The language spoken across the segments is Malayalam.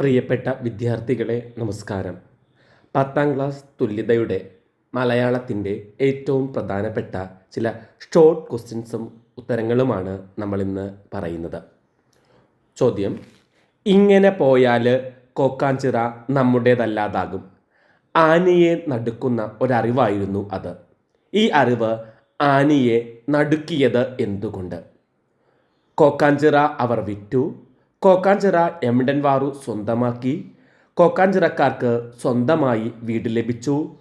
പ്രിയപ്പെട്ട വിദ്യാർത്ഥികളെ നമസ്കാരം. പത്താം ക്ലാസ് തുല്യതയുടെ മലയാളത്തിന്റെ ഏറ്റവും പ്രധാനപ്പെട്ട ചില ഷോർട്ട് ക്വസ്റ്റ്യൻസും ഉത്തരങ്ങളുമാണ് നമ്മളിന്ന് പറയുന്നത്. ചോദ്യം ഇങ്ങനെ പോയാൽ കോക്കാഞ്ചിറ നമ്മുടേതല്ലാതാകും. ആനയെ നടുക്കുന്ന ഒരറിവായിരുന്നു അത്. ഈ അറിവ് ആനയെ നടുക്കിയത് എന്തുകൊണ്ട്? കോക്കാഞ്ചിറ അവർ വിറ്റു കോക്കാഞ്ചിറ എമിഡൻ വാറു സ്വന്തമാക്കി. കോക്കാഞ്ചിറക്കാർക്ക് സ്വന്തമായി വീട് ലഭിച്ചു.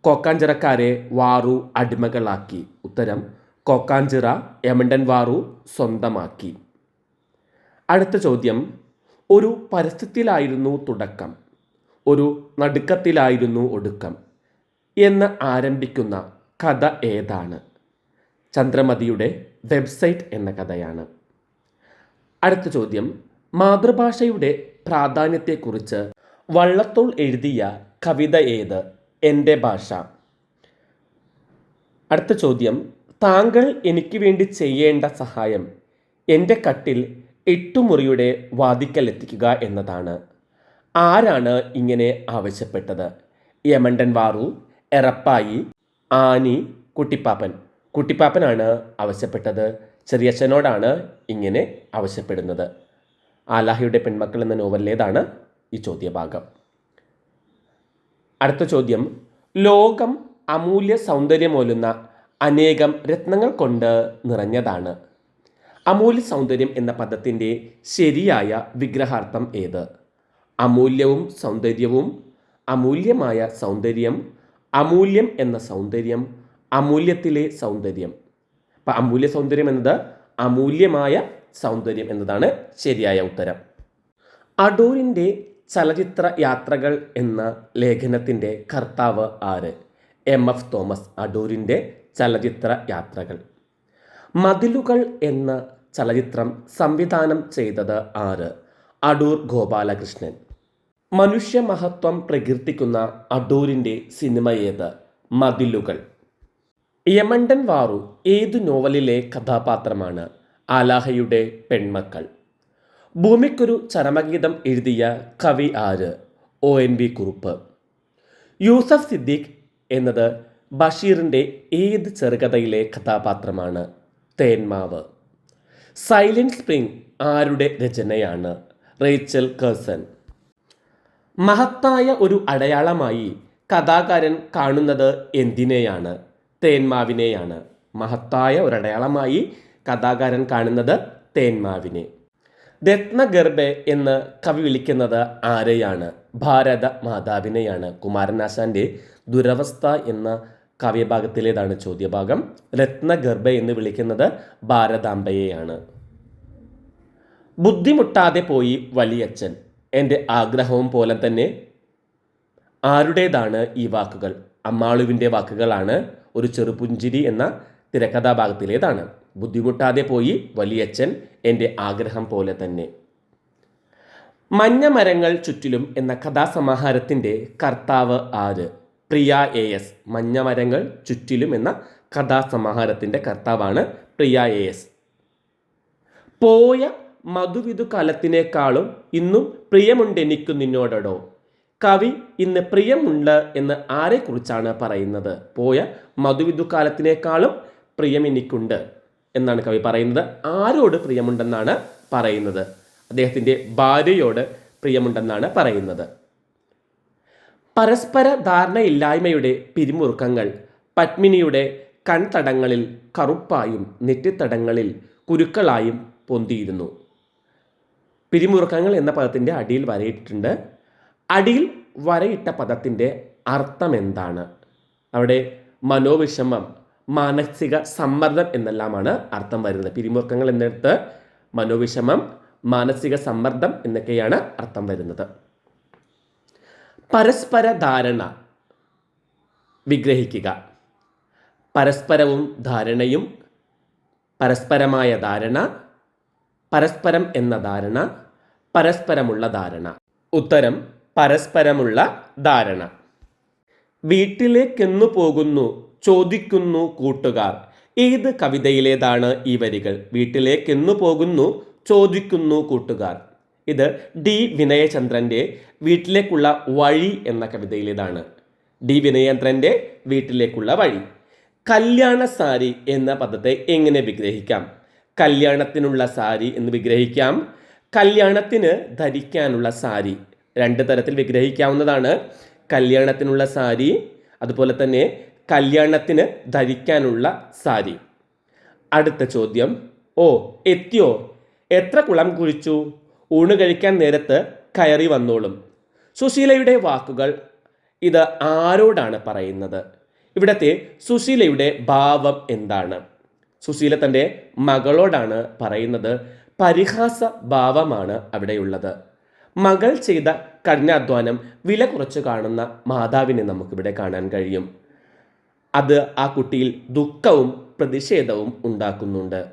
കോക്കാഞ്ചിറക്കാരെ വാറു അടിമകളാക്കി. ഉത്തരം കോക്കാഞ്ചിറ എമിഡൻ വാറു സ്വന്തമാക്കി. അടുത്ത ചോദ്യം ഒരു പരസ്യത്തിലായിരുന്നു തുടക്കം ഒരു നടുക്കത്തിലായിരുന്നു ഒടുക്കം എന്ന് ആരംഭിക്കുന്ന കഥ ഏതാണ്? ചന്ദ്രമതിയുടെ വെബ്സൈറ്റ് എന്ന കഥയാണ്. അടുത്ത ചോദ്യം മാതൃഭാഷയുടെ പ്രാധാന്യത്തെക്കുറിച്ച് വള്ളത്തോൾ എഴുതിയ കവിത ഏത്? എന്റെ ഭാഷ. അടുത്ത ചോദ്യം. താങ്കൾ എനിക്ക് വേണ്ടി ചെയ്യേണ്ട സഹായം. എന്റെ കട്ടിൽ എട്ടുമുറിയുടെ വാതിക്കൽ എത്തിക്കുക എന്നതാണ്. ആരാണ് ഇങ്ങനെ ആവശ്യപ്പെട്ടത്? യമണ്ടൻ വാറു എറപ്പായി ആനി കുട്ടിപ്പാപ്പൻ. കുട്ടിപ്പാപ്പനാണ് ആവശ്യപ്പെട്ടത്. ചെറിയച്ഛനോടാണ് ഇങ്ങനെ ആവശ്യപ്പെടുന്നത്. ആലാഹയുടെ പെൺമക്കൾ എന്ന നോവലിലേതാണ് ഈ ചോദ്യഭാഗം. അടുത്ത ചോദ്യം ലോകം അമൂല്യ സൗന്ദര്യമൊലുന്ന അനേകം രത്നങ്ങൾ കൊണ്ട് നിറഞ്ഞതാണ്. അമൂല്യ സൗന്ദര്യം എന്ന പദത്തിന്റെ ശരിയായ വിഗ്രഹാർത്ഥം ഏത്? അമൂല്യവും സൗന്ദര്യവും അമൂല്യമായ സൗന്ദര്യം അമൂല്യം എന്ന സൗന്ദര്യം അമൂല്യത്തിലെ സൗന്ദര്യം. അപ്പം അമൂല്യ സൗന്ദര്യം എന്നത് അമൂല്യമായ സൗന്ദര്യം എന്നതാണ് ശരിയായ ഉത്തരം. അടൂരിന്റെ ചലച്ചിത്ര യാത്രകൾ എന്ന ലേഖനത്തിന്റെ കർത്താവ് ആര്? എം. എഫ്. തോമസ്. അടൂരിന്റെ ചലച്ചിത്ര യാത്രകൾ. മതിലുകൾ എന്ന ചലച്ചിത്രം സംവിധാനം ചെയ്തത് ആര്? അടൂർ ഗോപാലകൃഷ്ണൻ. മനുഷ്യ മഹത്വം പ്രകീർത്തിക്കുന്ന അടൂരിന്റെ സിനിമയേത് മതിലുകൾ. യമണ്ടൻ വാറു ഏതു നോവലിലെ കഥാപാത്രമാണ്? ആലാഹയുടെ പെൺമക്കൾ. ഭൂമിക്കൊരു ചരമഗീതം എഴുതിയ കവി ആര്? O N V Kurup. Yusuf Siddique എന്നത് ബഷീറിന്റെ ഏത് ചെറുകഥയിലെ കഥാപാത്രമാണ്? തേന്മാവ്. സൈലന്റ് സ്പ്രിംഗ് ആരുടെ രചനയാണ്? Rachel Carson. മഹത്തായ ഒരു അടയാളമായി കഥാകാരൻ കാണുന്നത് എന്തിനെയാണ്? തേന്മാവിനെയാണ്. മഹത്തായ ഒരു അടയാളമായി കഥാകാരൻ കാണുന്നത് തേന്മാവിനെ. രത്നഗർഭെ എന്ന് കവി വിളിക്കുന്നത് ആരെയാണ്? ഭാരത മാതാവിനെയാണ്. കുമാരനാശാന്റെ ദുരവസ്ഥ എന്ന കാവ്യഭാഗത്തിലേതാണ് ചോദ്യഭാഗം. രത്നഗർഭ എന്ന് വിളിക്കുന്നത് ഭാരതാംബയെയാണ്. ബുദ്ധിമുട്ടാതെ പോയി വലിയച്ഛൻ. എന്റെ ആഗ്രഹവും പോലെ തന്നെ ആരുടേതാണ് ഈ വാക്കുകൾ? അമ്മാളുവിന്റെ വാക്കുകളാണ് ഒരു ചെറുപുഞ്ചിരി എന്ന തിരക്കഥാഭാഗത്തിലേതാണ്. ബുദ്ധിമുട്ടാതെ പോയി വലിയച്ഛൻ എന്റെ ആഗ്രഹം പോലെ തന്നെ. മഞ്ഞ മരങ്ങൾ ചുറ്റിലും എന്ന കഥാസമാഹാരത്തിന്റെ കർത്താവ് ആര്? Priya A S. മഞ്ഞ മരങ്ങൾ ചുറ്റിലും എന്ന കഥാസമാഹാരത്തിന്റെ കർത്താവാണ് പ്രിയ എ എസ്. പോയ മധുവിധു കാലത്തിനേക്കാളും ഇന്നും പ്രിയമുണ്ടെനിക്കു നിന്നോടോ കവി ഇന്ന് പ്രിയമുണ്ട് എന്ന് ആരെക്കുറിച്ചാണ് പറയുന്നത്? പോയ മധുവിധു കാലത്തിനേക്കാളും പ്രിയം എനിക്കുണ്ട് എന്നാണ് കവി പറയുന്നത്. ആരോട് പ്രിയമുണ്ടെന്നാണ് പറയുന്നത്? അദ്ദേഹത്തിന്റെ ഭാര്യയോട് പ്രിയമുണ്ടെന്നാണ് പറയുന്നത്. പരസ്പര ധാരണയില്ലായ്മയുടെ പിരിമുറുക്കങ്ങൾ പത്മിനിയുടെ കൺതടങ്ങളിൽ കറുപ്പായും നെറ്റിത്തടങ്ങളിൽ കുരുക്കളായും പൊന്തിയിരുന്നു. പിരിമുറുക്കങ്ങൾ എന്ന പദത്തിന്റെ അടിയിൽ വരയിട്ടിട്ടുണ്ട്. അടിയിൽ വരയിട്ട പദത്തിന്റെ അർത്ഥം എന്താണ് അവിടെ മനോവിഷമം മാനസിക സമ്മർദ്ദം എന്നെല്ലാമാണ് അർത്ഥം വരുന്നത്. പിരിമുറുക്കങ്ങൾ എന്നിടത്ത് മനോവിഷമം മാനസിക സമ്മർദ്ദം എന്നൊക്കെയാണ് അർത്ഥം വരുന്നത്. പരസ്പര ധാരണ വിഗ്രഹിക്കുക. പരസ്പരവും ധാരണയും പരസ്പരമായ ധാരണ പരസ്പരം എന്ന ധാരണ പരസ്പരമുള്ള ധാരണ. ഉത്തരം പരസ്പരമുള്ള ധാരണ. വീട്ടിലേക്കെന്നു പോകുന്നു ചോദിക്കുന്നു കൂട്ടുകാർ. ഏത് കവിതയിലേതാണ് ഈ വരികൾ? വീട്ടിലേക്കെന്നു പോകുന്നു ചോദിക്കുന്നു കൂട്ടുകാർ. ഇത് ഡി വിനയചന്ദ്രന്റെ വീട്ടിലേക്കുള്ള വഴി എന്ന കവിതയിലേതാണ്. ഡി വിനയചന്ദ്രന്റെ വീട്ടിലേക്കുള്ള വഴി. കല്യാണ സാരി എന്ന പദത്തെ എങ്ങനെ വിഗ്രഹിക്കാം? കല്യാണത്തിനുള്ള സാരി എന്ന് വിഗ്രഹിക്കാം. കല്യാണത്തിന് ധരിക്കാനുള്ള സാരി. രണ്ട് തരത്തിൽ വിഗ്രഹിക്കാവുന്നതാണ്. കല്യാണത്തിനുള്ള സാരി അതുപോലെ തന്നെ കല്യാണത്തിന് ധരിക്കാനുള്ള സാരി. അടുത്ത ചോദ്യം. ഓ എത്തിയോ? എത്ര കുളം കുഴിച്ചു? ഊണ് കഴിക്കാൻ നേരത്ത് കയറി വന്നോളും. സുശീലയുടെ വാക്കുകൾ ഇത് ആരോടാണ് പറയുന്നത്? ഇവിടത്തെ സുശീലയുടെ ഭാവം എന്താണ്? സുശീല തന്റെ മകളോടാണ് പറയുന്നത്. പരിഹാസ ഭാവമാണ് അവിടെയുള്ളത്. മകൾ ചെയ്ത കഠിനാധ്വാനം വില കുറച്ച് കാണുന്ന മാതാവിനെ നമുക്കിവിടെ കാണാൻ കഴിയും. അത് ആ കുട്ടിയിൽ ദുഃഖവും പ്രതിഷേധവും ഉണ്ടാക്കുന്നുണ്ട്.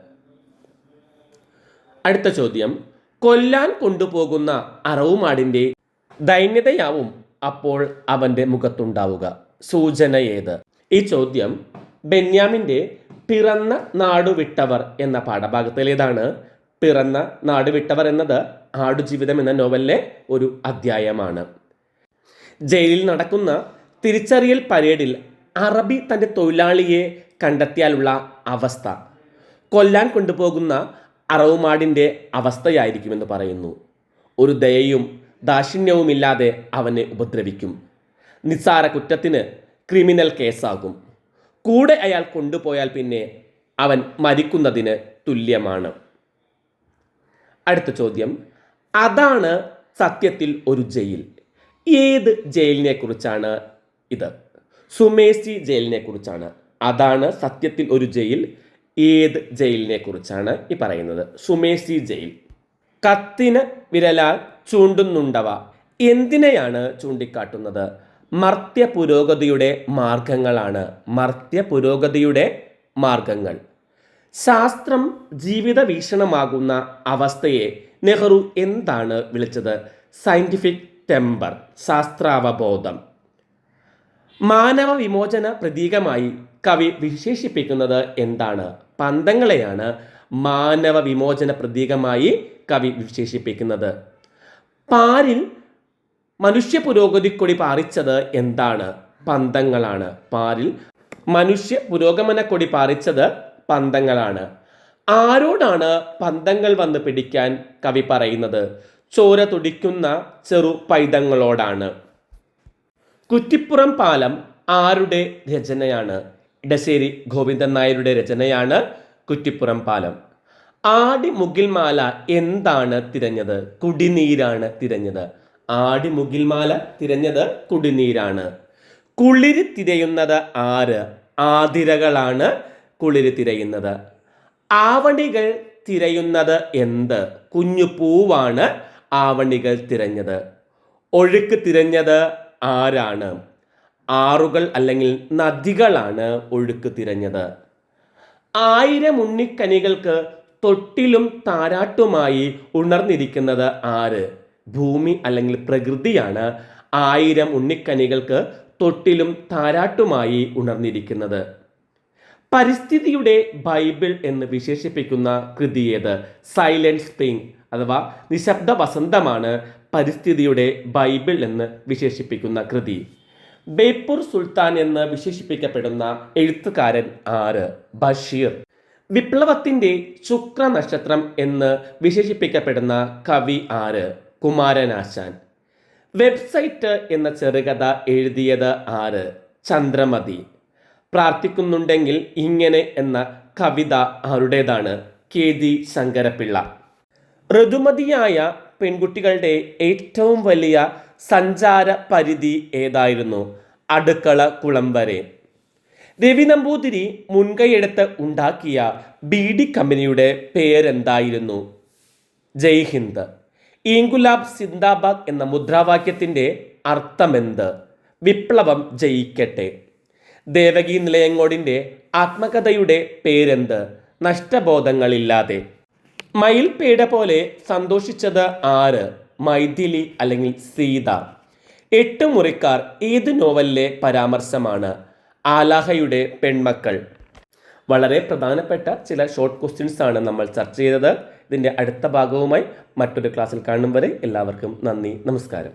അടുത്ത ചോദ്യം. കൊല്ലാൻ കൊണ്ടുപോകുന്ന അറവുമാടിന്റെ ദൈന്യതയാവും അപ്പോൾ അവന്റെ മുഖത്തുണ്ടാവുക. സൂചന ഏത്? ഈ ചോദ്യം ബെന്യാമിന്റെ പിറന്ന നാടുവിട്ടവർ എന്ന പാഠഭാഗത്തിലേതാണ് പിറന്ന നാടുവിട്ടവർ എന്നത് ആടുജീവിതം എന്ന നോവലിലെ ഒരു അധ്യായമാണ്. ജയിലിൽ നടക്കുന്ന തിരിച്ചറിയൽ പരേഡിൽ അറബി തന്റെ തൊഴിലാളിയെ കണ്ടെത്തിയാലുള്ള അവസ്ഥ. കൊല്ലാൻ കൊണ്ടുപോകുന്ന അറവുമാടിന്റെ അവസ്ഥയായിരിക്കുമെന്ന് പറയുന്നു. ഒരു ദയയും ദാക്ഷിണ്യവുമില്ലാതെ അവനെ ഉപദ്രവിക്കും. നിസ്സാര കുറ്റത്തിന് ക്രിമിനൽ കേസാകും. കൂടെ അയാൾ കൊണ്ടുപോയാൽ പിന്നെ അവൻ മരിക്കുന്നതിന് തുല്യമാണ്. അടുത്ത ചോദ്യം. അതാണ് സത്യത്തിൽ ഒരു ജയിൽ. ഏത് ജയിലിനെ കുറിച്ചാണ് ഇത്? സുമേസി ജയിലിനെ കുറിച്ചാണ് അതാണ് സത്യത്തിൽ ഒരു ജയിൽ ഏത് ജയിലിനെ കുറിച്ചാണ് ഈ പറയുന്നത്. സുമേസി ജയിൽ. കത്തിന് വിരലാൽ ചൂണ്ടുന്നുണ്ടവ. എന്തിനെയാണ് ചൂണ്ടിക്കാട്ടുന്നത്? മർത്യ പുരോഗതിയുടെ മാർഗങ്ങളാണ്. മർത്യ പുരോഗതിയുടെ മാർഗങ്ങൾ. ശാസ്ത്രം ജീവിത വീക്ഷണമാകുന്ന അവസ്ഥയെ നെഹ്റു എന്താണ് വിളിച്ചത്? സയന്റിഫിക് ടെമ്പർ ശാസ്ത്രാവബോധം. മാനവ വിമോചന പ്രതീകമായി കവി വിശേഷിപ്പിക്കുന്നത് എന്താണ്? പന്തങ്ങളെയാണ് മാനവ വിമോചന പ്രതീകമായി കവി വിശേഷിപ്പിക്കുന്നത്. പാരിൽ മനുഷ്യ പുരോഗതിക്കൊടി പാറിച്ചത് എന്താണ്? പന്തങ്ങളാണ് പാരിൽ മനുഷ്യ പുരോഗമന കൊടി പാറിച്ചത് പന്തങ്ങളാണ് ആരോടാണ് പന്തങ്ങൾ വന്ന് പിടിക്കാൻ കവി പറയുന്നത്? ചോര തുടിക്കുന്ന ചെറു പൈതങ്ങളോടാണ്. കുറ്റിപ്പുറം പാലം ആരുടെ രചനയാണ്? ഇടശ്ശേരി ഗോവിന്ദൻ നായരുടെ രചനയാണ് കുറ്റിപ്പുറം പാലം. ആടി മുകിൽമാല എന്താണ് തിരഞ്ഞത്? കുടിനീരാണ് തിരഞ്ഞത്. ആടി മുകിൽമാല തിരഞ്ഞത് കുടിനീരാണ്. കുളിര് തിരയുന്നത് ആര്? ആതിരകളാണ് കുളിര് തിരയുന്നത്. ആവണികൾ തിരയുന്നത് എന്ത്? കുഞ്ഞു പൂവാണ് ആവണികൾ തിരഞ്ഞത്. ഒഴുക്ക് തിരഞ്ഞത് ആരാണ്? ആറുകൾ അല്ലെങ്കിൽ നദികളാണ് ഒഴുക്ക് തിരഞ്ഞത്. ആയിരം ഉണ്ണിക്കനികൾക്ക് തൊട്ടിലും താരാട്ടുമായി ഉണർന്നിരിക്കുന്നത് ആര്? ഭൂമി അല്ലെങ്കിൽ പ്രകൃതിയാണ് ആയിരം ഉണ്ണിക്കനികൾക്ക് തൊട്ടിലും താരാട്ടുമായി ഉണർന്നിരിക്കുന്നത്. പരിസ്ഥിതിയുടെ ബൈബിൾ എന്ന് വിശേഷിപ്പിക്കുന്ന കൃതി ഏത്? സൈലന്റ് സ്പ്രിംഗ് അഥവാ നിശബ്ദ വസന്തമാണ് പരിസ്ഥിതിയുടെ ബൈബിൾ എന്ന് വിശേഷിപ്പിക്കുന്ന കൃതി. ബേപ്പൂർ സുൽത്താൻ എന്ന് വിശേഷിപ്പിക്കപ്പെടുന്ന എഴുത്തുകാരൻ ആര്? ബഷീർ. വിപ്ലവത്തിന്റെ ശുക്ര നക്ഷത്രം എന്ന് വിശേഷിപ്പിക്കപ്പെടുന്ന കവി ആര്? കുമാരനാശാൻ. വെബ്സൈറ്റ് എന്ന ചെറുകഥ എഴുതിയത് ആര്? ചന്ദ്രമതി. പ്രാർത്ഥിക്കുന്നുണ്ടെങ്കിൽ ഇങ്ങനെ എന്ന കവിത ആരുടേതാണ്? കെ. ജി. ശങ്കരപ്പിള്ള. ഋതുമതിയായ പെൺകുട്ടികളുടെ ഏറ്റവും വലിയ സഞ്ചാര പരിധി ഏതായിരുന്നു? അടുക്കള കുളം വരെ. രവി നമ്പൂതിരി മുൻകൈയെടുത്ത് ഉണ്ടാക്കിയ ബി ഡി കമ്പനിയുടെ പേരെന്തായിരുന്നു? ജയ് ഹിന്ദ്. ഈങ്കുലാബ് സിന്ദാബാദ് എന്ന മുദ്രാവാക്യത്തിന്റെ അർത്ഥമെന്ത്? വിപ്ലവം ജയിക്കട്ടെ. ദേവകി നിലയങ്ങോടിന്റെ ആത്മകഥയുടെ പേരെന്ത്? നഷ്ടബോധങ്ങളില്ലാതെ. മയിൽപേട പോലെ സന്തോഷിച്ചത് ആര്? മൈഥിലി അല്ലെങ്കിൽ സീത. എട്ട് മുറിക്കാർ ഏത് നോവലിലെ പരാമർശമാണ്? ആലാഹയുടെ പെൺമക്കൾ. വളരെ പ്രധാനപ്പെട്ട ചില ഷോർട്ട് ക്വസ്റ്റ്യൻസ് ആണ് നമ്മൾ ചർച്ച ചെയ്തത്. ഇതിന്റെ അടുത്ത ഭാഗവുമായി മറ്റൊരു ക്ലാസ്സിൽ കാണും വരെ എല്ലാവർക്കും നന്ദി നമസ്കാരം.